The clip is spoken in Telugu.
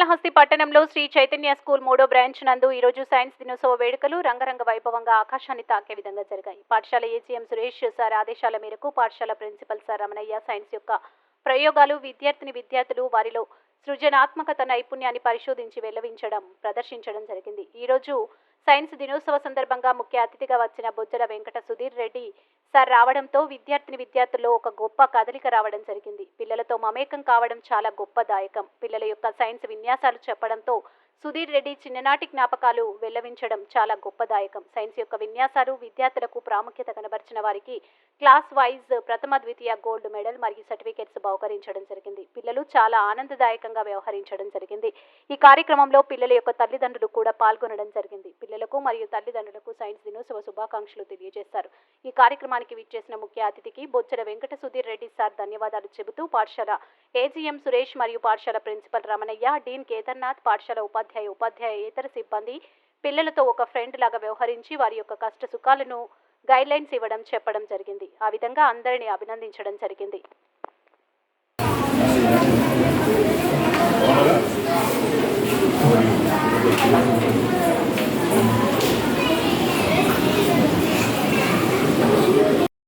శ్రీకాళహస్తి పట్టణంలో శ్రీ చైతన్య స్కూల్ మూడో బ్రాంచ్ నందు ఈ రోజు సైన్స్ దినోత్సవ వేడుకలు రంగరంగ వైభవంగా ఆకాశాన్ని తాకే విధంగా జరిగాయి. పాఠశాల ఏజీఎం సురేష్ సార్ ఆదేశాల మేరకు పాఠశాల ప్రిన్సిపల్ సార్ రమణయ్య సైన్స్ యొక్క ప్రయోగాలు విద్యార్థిని విద్యార్థులు వారిలో సృజనాత్మకత నైపుణ్యాన్ని పరిశోధించి వెల్లవించడం ప్రదర్శించడం జరిగింది. ఈ రోజు సైన్స్ దినోత్సవ సందర్భంగా ముఖ్య అతిథిగా వచ్చిన బొజ్జల వెంకట సుధీర్ రెడ్డి సార్ రావడంతో విద్యార్థిని విద్యార్థుల్లో ఒక గొప్ప కదలిక రావడం జరిగింది. పిల్లలతో మమేకం కావడం చాలా గొప్పదాయకం పిల్లల యొక్క సైన్స్ విన్యాసాలు చెప్పడంతో సుధీర్ రెడ్డి చిన్ననాటి జ్ఞాపకాలు వెల్లవించడం చాలా గొప్పదాయకం సైన్స్ యొక్క విన్యాసాలు విద్యార్థులకు ప్రాముఖ్యత కనబరిచిన వారికి క్లాస్ వైజ్ ప్రథమ ద్వితీయ గోల్డ్ మెడల్ మరియు సర్టిఫికేట్స్ బహుకరించడం జరిగింది. పిల్లలు చాలా ఆనందదాయకంగా వ్యవహరించడం జరిగింది. ఈ కార్యక్రమంలో పిల్లల యొక్క తల్లిదండ్రులు కూడా పాల్గొనడం జరిగింది. పిల్లలకు మరియు తల్లిదండ్రులకు సైన్స్ దినోత్సవ శుభాకాంక్షలు తెలియజేశారు. ఈ కార్యక్రమానికి విచ్చేసిన ముఖ్య అతిథికి బొచ్చల వెంకట సుధీర్ రెడ్డి సార్ ధన్యవాదాలు చెబుతూ పాఠశాల ఏజీఎం సురేష్ మరియు పాఠశాల ప్రిన్సిపల్ రమణయ్య డీన్ కేదార్నాథ్ పాఠశాల ఉపాధ్యాయ ఉపాధ్యాయేతర సిబ్బంది పిల్లలతో ఒక ఫ్రెండ్ లాగా వ్యవహరించి వారి యొక్క కష్ట సుఖాలను గైడ్లైన్స్ ఇవ్వడం చెప్పడం జరిగింది ఆ విధంగా అందరినీ అభినందించడం జరిగింది